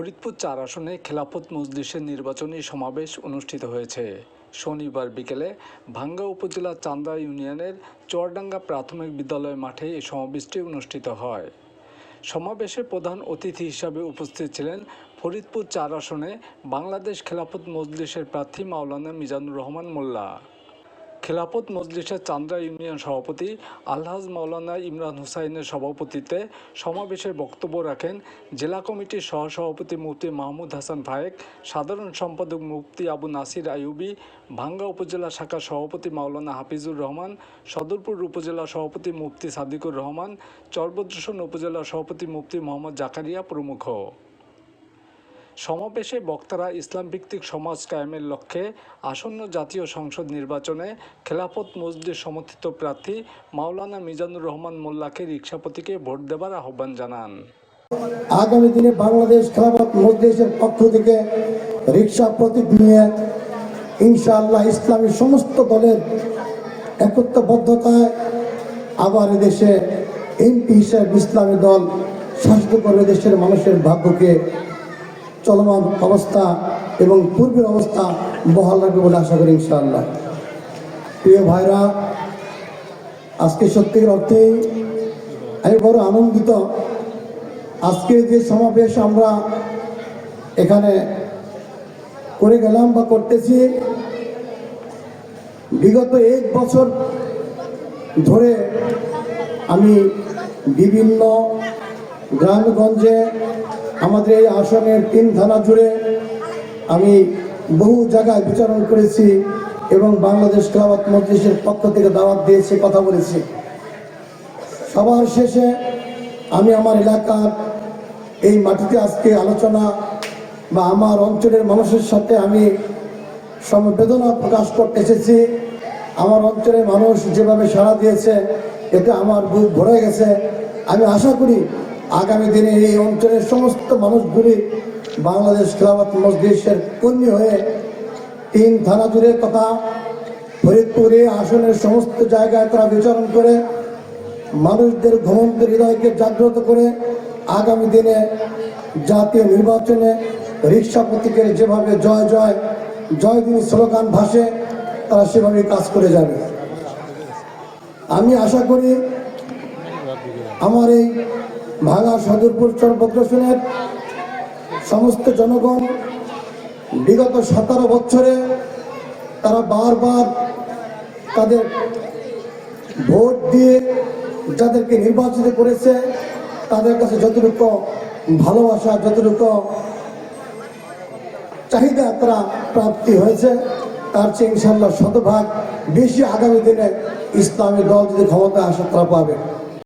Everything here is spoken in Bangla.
ফরিদপুর চার আসনে খেলাফত মজলিসের নির্বাচনী সমাবেশ অনুষ্ঠিত হয়েছে। শনিবার বিকেলে ভাঙ্গা উপজেলার চান্দা ইউনিয়নের চরডাঙ্গা প্রাথমিক বিদ্যালয় মাঠে এই সমাবেশটি অনুষ্ঠিত হয়। সমাবেশে প্রধান অতিথি হিসাবে উপস্থিত ছিলেন ফরিদপুর চার আসনে বাংলাদেশ খেলাফত মজলিসের প্রার্থী মাওলানা মিজানুর রহমান মোল্লা। খেলাফত মজলিসের চান্দ্রা ইউনিয়ন সভাপতি আলহাজ মাওলানা ইমরান হুসাইনের সভাপতিত্বে সমাবেশে বক্তব্য রাখেন জেলা কমিটির সহসভাপতি মুফতি মাহমুদ হাসান ফায়েক, সাধারণ সম্পাদক মুফতি আবু নাসির আইউবি ভাঙ্গা উপজেলা শাখার সভাপতি মাওলানা হাফিজুর রহমান, সদরপুর উপজেলা সভাপতি মুফতি সাদিকুর রহমান চরবদ্রসন উপজেলা সভাপতি মুফতি মোহাম্মদ জাকারিয়া প্রমুখ। সমাবেশে বক্তারা ইসলাম ভিত্তিক সমাজ কায়েমের লক্ষ্যে আসন্ন জাতীয় সংসদ নির্বাচনে খেলাফত মসজিদ সমর্থিত প্রার্থী মাওলানা মিজানুর রহমান মোল্লাকে রিক্সাপতিকে ভোট দেবার আহ্বান জানান। আগামী দিনে বাংলাদেশ খেলাফত মজলিসের পক্ষ থেকে রিক্সা প্রতীক নিয়ে ইনশাআল্লাহ ইসলামী সমস্ত দলের একত্রবদ্ধতায় আবার এদেশে এমপি হিসেবে ইসলামী দল শাসিত করবে দেশের মানুষের ভাগ্যকে চলমান অবস্থা এবং পূর্বের অবস্থা বহাল রাখবে বলে আশা করি ইনশাআল্লাহ। প্রিয় ভাইরা, আজকে সত্যিকার অর্থেই আমি বড় আনন্দিত। আজকে যে সমাবেশ আমরা এখানে করে গেলাম বা করতেছি, বিগত এক বছর ধরে আমি বিভিন্ন গ্রামগঞ্জে আমাদের এই আসনের তিন থানা জুড়ে আমি বহু জায়গায় বিচরণ করেছি এবং বাংলাদেশ খেলাফত মজলিসের পক্ষ থেকে দাওয়াত দিয়েছি, কথা বলেছি। সবার শেষে আমি আমার এলাকার এই মাটিতে আজকে আলোচনা বা আমার অঞ্চলের মানুষের সাথে আমি সমবেদনা প্রকাশ করতে এসেছি। আমার অঞ্চলের মানুষ যেভাবে সাড়া দিয়েছে, এটা আমার বুক ভরে গেছে। আমি আশা করি আগামী দিনে এই অঞ্চলের সমস্ত মানুষগুলি বাংলাদেশ খেলাফত মজলিসের কর্মী হয়ে তিন থানা জুড়ে তথা ফরিদপুরে আসনের সমস্ত জায়গায় তারা বিচরণ করে মানুষদের ঘুমন্ত হৃদয়কে জাগ্রত করে আগামী দিনে জাতীয় নির্বাচনে রিক্সা প্রতীকের যেভাবে জয় জয় জয় দিন স্লোগান ভাসে, তারা সেভাবে কাজ করে যাবে। আমি আশা করি আমার এই ভাঙা সদরপুর চরভদ্রসেনের সমস্ত জনগণ বিগত সতেরো বছরে তারা বারবার তাদের ভোট দিয়ে যাদেরকে নির্বাচিত করেছে, তাদের কাছে যতটুকু ভালোবাসা, যতটুকু চাহিদা তারা প্রাপ্তি হয়েছে, তার চেয়ে ইনশাল্লাহ শতভাগ বেশি আগামী দিনে ইসলামী দল যদি ক্ষমতা আসে তারা পাবে।